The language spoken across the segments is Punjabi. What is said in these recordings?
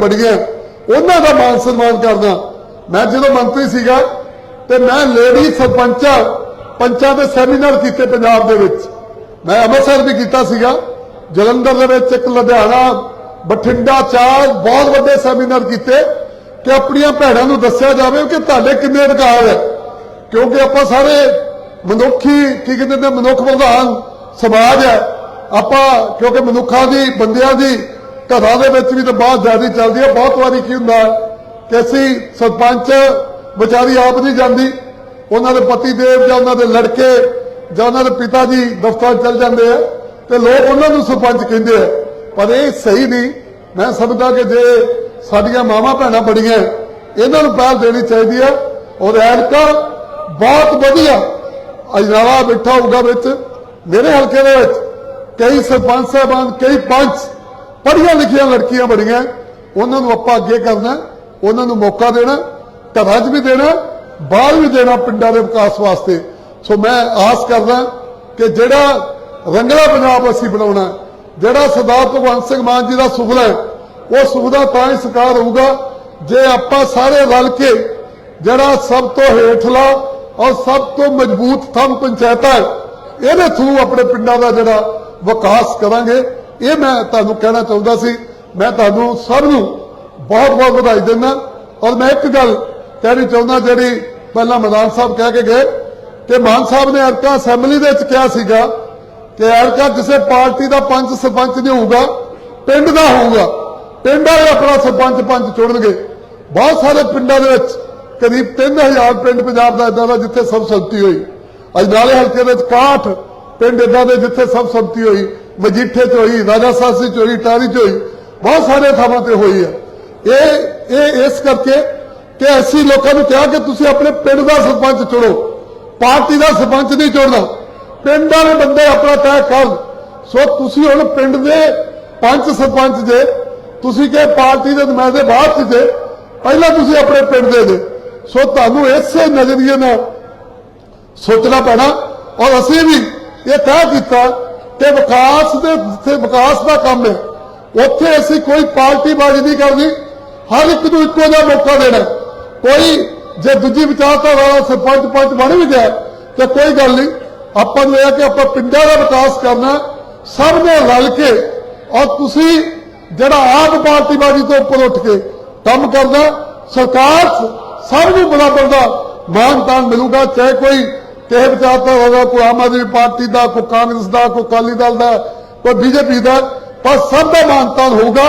ਬੜੀਆਂ ਉਹਨਾਂ ਦਾ ਮਾਨ ਸਨਮਾਨ ਕਰਦਾ। ਮੈਂ ਜਦੋਂ ਮੰਤਰੀ ਸੀਗਾ ਤੇ ਮੈਂ ਲੇਡੀ ਸਰਪੰਚਾਂ ਪੰਚਾਂ ਦੇ ਸੈਮੀਨਾਰ ਕੀਤੇ ਪੰਜਾਬ ਦੇ ਵਿੱਚ। ਮੈਂ ਅੰਮ੍ਰਿਤਸਰ ਵੀ ਕੀਤਾ ਸੀਗਾ। ਜਲੰਧਰ ਦੇ ਵਿੱਚ ਇੱਕ ਲੁਧਿਆਣਾ, ਬਠਿੰਡਾ, ਚਾਰ ਬਹੁਤ ਵੱਡੇ ਸੈਮੀਨਾਰ ਕੀਤੇ ਕਿ ਆਪਣੀਆਂ ਭੈਣਾਂ ਨੂੰ ਦੱਸਿਆ ਜਾਵੇ ਕਿ ਤੁਹਾਡੇ ਕਿੰਨੇ ਅਧਿਕਾਰ ਹੈ। ਕਿਉਂਕਿ ਆਪਾਂ ਸਾਰੇ ਮਨੁੱਖੀ, ਕੀ ਕਹਿੰਦੇ ਨੇ, ਮਨੁੱਖ ਪ੍ਰਧਾਨ ਸਮਾਜ ਹੈ। ਆਪਾਂ ਕਿਉਂਕਿ ਮਨੁੱਖਾਂ ਦੀ, ਬੰਦਿਆਂ ਦੀ ਘਰਾਂ ਦੇ ਵਿੱਚ ਵੀ ਤਾਂ ਬਹੁਤ ਜ਼ਿਆਦਾ ਚੱਲਦੀ ਹੈ, ਬਹੁਤ ਵਾਰੀ ਕੀ ਹੁੰਦਾ ਹੈ ਕਿ ਅਸੀਂ ਸਰਪੰਚ, ਵਿਚਾਰੀ ਆਪ ਨਹੀਂ ਜਾਂਦੀ, ਉਹਨਾਂ ਦੇ ਪਤੀ ਦੇਵ ਜਾਂ ਉਹਨਾਂ ਦੇ ਲੜਕੇ ਜਾਂ ਉਹਨਾਂ ਦੇ ਪਿਤਾ ਜੀ ਦਫ਼ਤਰ ਚਲ ਜਾਂਦੇ ਆ ਤੇ ਲੋਕ ਉਹਨਾਂ ਨੂੰ ਸਰਪੰਚ ਕਹਿੰਦੇ ਆ। ਪਰ ਇਹ ਸਹੀ ਨਹੀਂ। ਮੈਂ ਸਮਝਦਾ ਕਿ ਜੇ ਸਾਡੀਆਂ ਮਾਵਾਂ ਭੈਣਾਂ ਬੜੀਆਂ, ਇਹਨਾਂ ਨੂੰ ਪਹਿਲ ਦੇਣੀ ਚਾਹੀਦੀ ਹੈ ਔਰ ਐਨਕਾ ਬਹੁਤ ਵਧੀਆ ਅਜਨਾਲਾ ਬੈਠਾ ਹੋਊਗਾ ਵਿੱਚ, ਮੇਰੇ ਹਲਕੇ ਦੇ ਵਿੱਚ ਕਈ ਸਰਪੰਚ ਸਾਹਿਬਾਨ, ਕਈ ਪੰਚ ਪੜ੍ਹੀਆਂ ਲਿਖੀਆਂ ਲੜਕੀਆਂ ਬੜੀਆਂ ਉਹਨਾਂ ਨੂੰ ਆਪਾਂ ਅੱਗੇ ਕਰਨਾ, ਉਹਨਾਂ ਨੂੰ ਮੌਕਾ ਦੇਣਾ ਘਰਾਂ 'ਚ ਵੀ ਦੇਣਾ, ਬਾਹਰ ਵੀ ਦੇਣਾ ਪਿੰਡਾਂ ਦੇ ਵਿਕਾਸ ਵਾਸਤੇ। ਸੋ ਮੈਂ ਆਸ ਕਰਦਾ ਕਿ ਜਿਹੜਾ ਰੰਗਲਾ ਪੰਜਾਬ ਅਸੀਂ ਬਣਾਉਣਾ, ਜਿਹੜਾ ਸਰਦਾਰ ਭਗਵੰਤ ਸਿੰਘ ਮਾਨ ਜੀ ਦਾ ਸੁਪਨਾ ਹੈ, ਉਹ ਸੁਪਨਾ ਤਾਂ ਹੀ ਸਾਕਾਰ ਹੋਊਗਾ ਜੇ ਆਪਾਂ ਸਾਰੇ ਰਲ ਕੇ ਜਿਹੜਾ ਸਭ ਤੋਂ ਹੇਠਲਾ ਔਰ ਸਭ ਤੋਂ ਮਜ਼ਬੂਤ ਥੰਮ ਪੰਚਾਇਤਾਂ ਇਹਦੇ ਥਰੂ ਆਪਣੇ ਪਿੰਡਾਂ ਦਾ ਜਿਹੜਾ ਵਿਕਾਸ ਕਰਾਂਗੇ। ਇਹ ਮੈਂ ਤੁਹਾਨੂੰ ਕਹਿਣਾ ਚਾਹੁੰਦਾ ਸੀ, ਮੈਂ ਤੁਹਾਨੂੰ ਸਭ ਨੂੰ ਬਹੁਤ ਬਹੁਤ ਵਧਾਈ ਦਿੰਦਾ। ਔਰ ਮੈਂ ਇੱਕ ਗੱਲ ਕਹਿਣੀ ਚਾਹੁੰਦਾ, ਜਿਹੜੀ ਪਹਿਲਾਂ ਮੈਦਾਨ ਸਾਹਿਬ ਕਹਿ ਕੇ ਗਏ, ਕਿ ਮਾਨ ਸਾਹਿਬ ਨੇ ਅਰਕਾ ਅਸੈਂਬਲੀ ਦੇ ਵਿੱਚ ਕਿਹਾ ਸੀਗਾ ਕਿ ਅਰਕਾ ਕਿਸੇ ਪਾਰਟੀ ਦਾ ਪੰਚ ਸਰਪੰਚ ਨਹੀਂ ਹੋਊਗਾ, ਪਿੰਡ ਦਾ ਹੋਊਗਾ। ਪਿੰਡ ਵਾਲੇ ਆਪਣਾ ਸਰਪੰਚ ਪੰਚ ਚੁਣਨਗੇ। ਬਹੁਤ ਸਾਰੇ ਪਿੰਡਾਂ ਦੇ ਵਿੱਚ ਕਰੀਬ 3000 ਪਿੰਡ ਪੰਜਾਬ ਦਾ ਇਦਾਂ ਦਾ ਜਿੱਥੇ ਸਭ ਸੰਮਤੀ ਹੋਈ। ਅਜਨਾਲੇ ਹਲਕੇ ਦੇ ਵਿੱਚ 61 ਪਿੰਡ ਇਦਾਂ ਦੇ ਜਿੱਥੇ ਸਭ ਸੰਮਤੀ ਹੋਈ। ਮਜੀਠੇ ਚ ਹੋਈ, ਰਾਜਾ ਸਾਸੀ ਚ ਹੋਈ ਟਾਰੀ ਚ ਹੋਈ, ਬਹੁਤ ਸਾਰੇ ਥਾਵਾਂ ਤੇ ਹੋਈ ਹੈ ਇਹ ਇਹ ਇਸ ਕਰਕੇ ਕਿ ਅਸੀਂ ਲੋਕਾਂ ਨੂੰ ਕਿਹਾ ਕਿ ਤੁਸੀਂ ਆਪਣੇ ਪਿੰਡ ਦਾ ਸਰਪੰਚ ਚੁਣੋ, ਪਾਰਟੀ ਦਾ ਸਰਪੰਚ ਨਹੀਂ ਚੁਣਨਾ। ਪਿੰਡ ਵਾਲੇ ਬੰਦੇ ਆਪਣਾ ਤੈਅ ਕਰਨ ਸੋ ਤੁਸੀਂ ਹੁਣ ਪਿੰਡ ਦੇ ਪੰਚ ਸਰਪੰਚ ਜੇ, ਤੁਸੀਂ ਕਿ ਪਾਰਟੀ ਦੇ ਨੁਮਾਇੰਦੇ ਬਾਅਦ ਚ ਜੇ, ਪਹਿਲਾਂ ਤੁਸੀਂ ਆਪਣੇ ਪਿੰਡ ਦੇ ਜੇ। ਸੋ ਤੁਹਾਨੂੰ ਇਸੇ ਨਜ਼ਰੀਏ ਨਾਲ ਸੋਚਣਾ ਪੈਣਾ ਔਰ ਅਸੀਂ ਵੀ ਇਹ ਤੈਅ ਕੀਤਾ ਕਿ ਵਿਕਾਸ ਦੇ ਜਿੱਥੇ ਵਿਕਾਸ ਦਾ ਕੰਮ ਹੈ। ਉੱਥੇ ਅਸੀਂ ਕੋਈ ਪਾਰਟੀਬਾਜ਼ੀ ਨਹੀਂ ਕਰਨੀ। ਹਰ ਇੱਕ ਨੂੰ ਇੱਕੋ ਜਿਹਾ ਮੌਕਾ ਦੇਣਾ ਕੋਈ ਜੇ ਦੂਜੀ ਵਿਚਾਰਧਾਰਾ ਵਾਲਾ ਸਰਪੰਚ ਪੰਚ ਬਣ ਵੀ ਗਿਆ, ਤੇ ਕੋਈ ਗੱਲ ਨਹੀਂ। ਆਪਾਂ ਨੂੰ ਇਹ ਹੈ ਕਿ ਆਪਾਂ ਪਿੰਡਾਂ ਦਾ ਵਿਕਾਸ ਕਰਨਾ ਸਭ ਨੇ ਰਲ ਕੇ ਔਰ ਤੁਸੀਂ ਜਿਹੜਾ ਆਪ ਪਾਰਟੀਬਾਜ਼ੀ ਤੋਂ ਉੱਪਰ ਉੱਠ ਕੇ ਕੰਮ ਕਰਨਾ, ਸਰਕਾਰ ਸਭ ਨੂੰ ਬਰਾਬਰ ਦਾ ਮਾਨ ਤਾਨ ਮਿਲੂਗਾ, ਚਾਹੇ ਕੋਈ ਕਿਸੇ ਵਿਚਾਰਤਾ ਹੋਗਾ ਕੋਈ ਆਮ ਆਦਮੀ ਪਾਰਟੀ ਦਾ, ਕੋਈ ਕਾਂਗਰਸ ਦਾ, ਕੋਈ ਅਕਾਲੀ ਦਲ ਦਾ, ਕੋਈ ਬੀਜੇਪੀ ਦਾ, ਪਰ ਸਭ ਦਾ ਮਾਨਤਾਨ ਹੋਊਗਾ।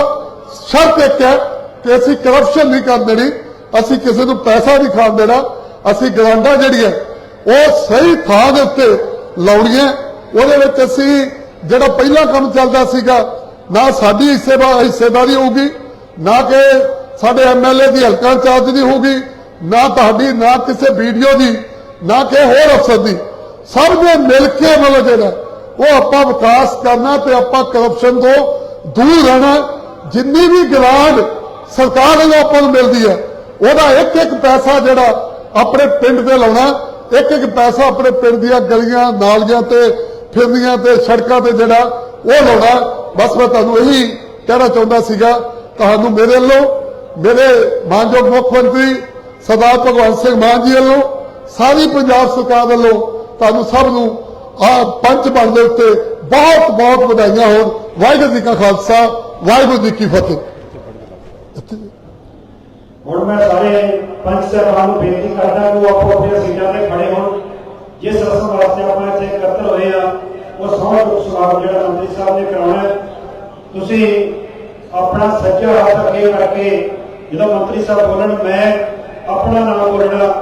ਸ਼ਰਤ ਇੱਕ ਹੈ ਕਿ ਅਸੀਂ ਕਰਪਸ਼ਨ ਨਹੀਂ ਕਰ ਦੇਣੀ, ਅਸੀਂ ਕਿਸੇ ਨੂੰ ਪੈਸਾ ਨਹੀਂ ਖਾਣ ਦੇਣਾ, ਅਸੀਂ ਗਰਾਂਟਾਂ ਜਿਹੜੀਆਂ, ਉਹ ਸਹੀ ਥਾਂ ਦੇ ਉੱਤੇ ਲਾਉਣੀ ਹੈ ਉਹਦੇ ਵਿੱਚ ਅਸੀਂ ਜਿਹੜਾ ਪਹਿਲਾ ਕੰਮ ਚੱਲਦਾ ਸੀਗਾ, ਨਾ ਸਾਡੀ ਹਿੱਸੇਦਾਰੀ ਹੋਊਗੀ, ਨਾ ਕਿ ਸਾਡੇ ਐਮਐਲਏ ਦੀ ਹਲਕਾ ਚਾਰਜ ਦੀ ਹੋਊਗੀ, ਨਾ ਤੁਹਾਡੀ, ਨਾ ਕਿਸੇ ਵੀਡੀਓ ਦੀ। ਨਾ ਕਿ ਹੋਰ ਅਫਸਰ ਦੀ। ਸਭ ਨੇ ਮਿਲ ਕੇ ਮਤਲਬ ਜਿਹੜਾ ਉਹ ਆਪਾਂ ਵਿਕਾਸ ਕਰਨਾ ਤੇ ਆਪਾਂ ਕਰਪਸ਼ਨ ਤੋਂ ਦੂਰ ਰਹਿਣਾ, ਜਿੰਨੀ ਵੀ ਗ੍ਰਾਂਟ ਸਰਕਾਰ ਵੱਲੋਂ ਆਪਾਂ ਨੂੰ ਮਿਲਦੀ ਹੈ, ਉਹਦਾ ਇੱਕ ਇੱਕ ਪੈਸਾ ਜਿਹੜਾ ਆਪਣੇ ਪਿੰਡ ਤੇ ਲਾਉਣਾ, ਇੱਕ ਇੱਕ ਪੈਸਾ ਆਪਣੇ ਪਿੰਡ ਦੀਆਂ ਗਲੀਆਂ, ਨਾਲੀਆਂ ਤੇ ਫਿਰਨੀਆਂ ਤੇ ਸੜਕਾਂ ਤੇ ਜਿਹੜਾ ਉਹ ਲਾਉਣਾ। ਬਸ ਮੈਂ ਤੁਹਾਨੂੰ ਇਹੀ ਕਹਿਣਾ ਚਾਹੁੰਦਾ ਸੀਗਾ, ਤੁਹਾਨੂੰ ਮੇਰੇ ਵੱਲੋਂ, ਮੇਰੇ ਮਾਨਯੋਗ ਮੁੱਖ ਮੰਤਰੀ ਸਰਦਾਰ ਭਗਵੰਤ ਸਿੰਘ ਮਾਨ ਜੀ ਵੱਲੋਂ ਸਾਰੀ ਪੰਜਾਬ ਸਰਕਾਰ ਵੱਲੋਂ ਤੁਹਾਨੂੰ ਸਭ ਨੂੰ ਆ ਪੰਚ ਬਣ ਦੇ ਉੱਤੇ ਬਹੁਤ ਬਹੁਤ ਵਧਾਈਆਂ ਹੋਣ। ਵਾਹਿਗੁਰੂ ਜੀ ਕਾ ਖਾਲਸਾ, ਵਾਹਿਗੁਰੂ ਜੀ ਕੀ ਫਤਿਹ। ਹੁਣ ਮੈਂ ਸਾਰੇ ਪੰਚ ਸਾਹਿਬਾਨ ਨੂੰ ਬੇਨਤੀ ਕਰਦਾ ਕਿ ਉਹ ਆਪੋ ਆਪਣੀਆਂ ਸੀਟਾਂ ਤੇ ਖੜੇ ਹੋਣ। ਜਿਸ ਰਸਮ ਵਾਸਤੇ ਆਪਾਂ ਇੱਥੇ ਇਕੱਤਰ ਹੋਏ ਆ, ਉਹ ਸਹੁੰ ਸਵਾਗਤ ਜਿਹੜਾ ਮੰਤਰੀ ਸਾਹਿਬ ਨੇ ਕਰਾਉਣਾ ਤੁਸੀਂ ਆਪਣਾ ਸੱਜਾ ਹੱਥ ਅੱਗੇ ਕਰਕੇ ਜਦੋਂ ਮੰਤਰੀ ਸਾਹਿਬ ਬੋਲਣ, ਮੈਂ ਆਪਣਾ ਨਾਮ ਬੋਲਣਾ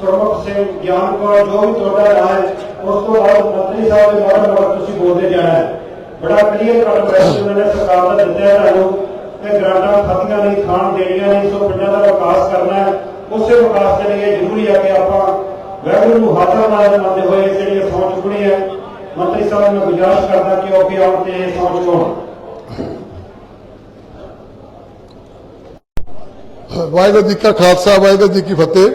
ਸਰਵਤ ਸਿੰਘ ਗਿਆਨ ਕੌਰ ਜੋ ਵੀ ਤੁਹਾਡਾ ਨਾਮ ਹੈ ਉਸ ਤੋਂ ਬਾਅਦ ਮੰਤਰੀ ਸਾਹਿਬ ਦੇ ਮੋੜ ਮੋੜ ਤੁਸੀਂ ਬੋਲਦੇ ਜਾਣਾ ਹੈ ਬੜਾ ਕਲੀਅਰ ਕੱਟ ਮੈਸੇਜ ਉਹਨਾਂ ਨੇ ਸਰਕਾਰ ਦਾ ਦਿੱਤਾ ਹੈ ਤੁਹਾਨੂੰ ਕਿ ਗ੍ਰਾਂਟਾਂ ਖਾਤੀਆਂ ਨਹੀਂ ਖਾਣ ਦੇਣੀਆਂ ਨਹੀਂ ਸੋ ਪਿੰਡਾਂ ਦਾ ਵਿਕਾਸ ਕਰਨਾ ਹੈ ਉਸੇ ਵਿਕਾਸ ਦੇ ਲਈ ਇਹ ਜ਼ਰੂਰੀ ਹੈ ਕਿ ਆਪਾਂ ਵੈਗਰੂ ਨੂੰ ਹਾਜ਼ਰ ਨਾਲ ਮੰਨਦੇ ਹੋਏ ਜਿਹੜੀ ਸੌਂ ਚੁੱਕਣੀ ਹੈ ਮੰਤਰੀ ਸਾਹਿਬ ਨੂੰ ਗੁਜ਼ਾਰਿਸ਼ ਕਰਦਾ ਕਿ ਉਹ ਅੱਗੇ ਆਉਣ ਤੇ ਸੌਂ ਚੁਕਾਉਣ ਵਾਹਿਗੁਰੂ ਜੀ ਕਾ ਖਾਲਸਾ, ਵਾਹਿਗੁਰੂ ਜੀ ਕੀ ਫਤਿਹ।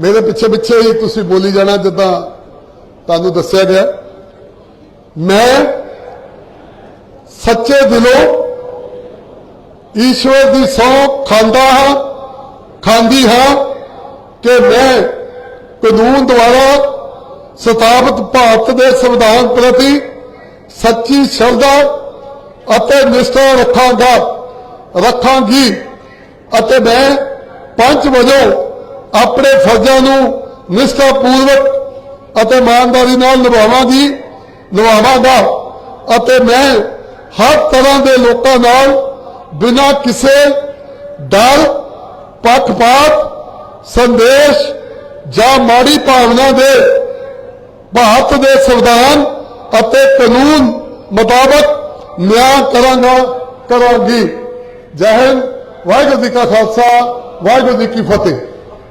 ਮੇਰੇ ਪਿੱਛੇ ਪਿੱਛੇ ਹੀ ਤੁਸੀਂ ਬੋਲੀ ਜਾਣਾ ਜਿੱਦਾਂ ਤੁਹਾਨੂੰ ਦੱਸਿਆ ਗਿਆ। ਮੈਂ ਸੱਚੇ ਦਿਲੋਂ ਈਸ਼ਵਰ ਦੀ ਸਹੁੰ ਖਾਂਦਾ ਹਾਂ, ਖਾਂਦੀ ਹਾਂ ਕਿ ਮੈਂ ਕਾਨੂੰਨ ਦੁਆਰਾ ਸਥਾਪਿਤ ਭਾਰਤ ਦੇ ਸੰਵਿਧਾਨ ਪ੍ਰਤੀ ਸੱਚੀ ਸ਼ਰਧਾ ਅਤੇ ਨਿਸ਼ਠਾ ਰੱਖਾਂਗਾ ਰੱਖਾਂਗੀ। ਅਤੇ ਮੈਂ ਪੰਜ ਵਜੋਂ ਆਪਣੇ ਫਰਜ਼ਾਂ ਨੂੰ ਨਿਸ਼ਠਾ ਪੂਰਵਕ ਅਤੇ ਇਮਾਨਦਾਰੀ ਨਾਲ ਨਿਭਾਵਾਂਗੀ, ਨਿਭਾਵਾਂਗਾ ਅਤੇ ਮੈਂ ਹਰ ਤਰ੍ਹਾਂ ਦੇ ਲੋਕਾਂ ਨਾਲ ਬਿਨਾਂ ਕਿਸੇ ਡਰ, ਪੱਖਪਾਤ, ਸੰਦੇਸ਼ ਜਾਂ ਮਾੜੀ ਭਾਵਨਾ ਦੇ ਭਾਰਤ ਦੇ ਸੰਵਿਧਾਨ ਅਤੇ ਕਾਨੂੰਨ ਮੁਤਾਬਕ ਨਿਆਂ ਕਰਾਂਗਾ, ਕਰਾਂਗੀ। ਜੈ ਹਿੰਦ, ਵਾਹਿਗੁਰੂ ਜੀ ਕਾ ਖਾਲਸਾ, ਵਾਹਿਗੁਰੂ ਜੀ ਕੀ ਫਤਿਹ।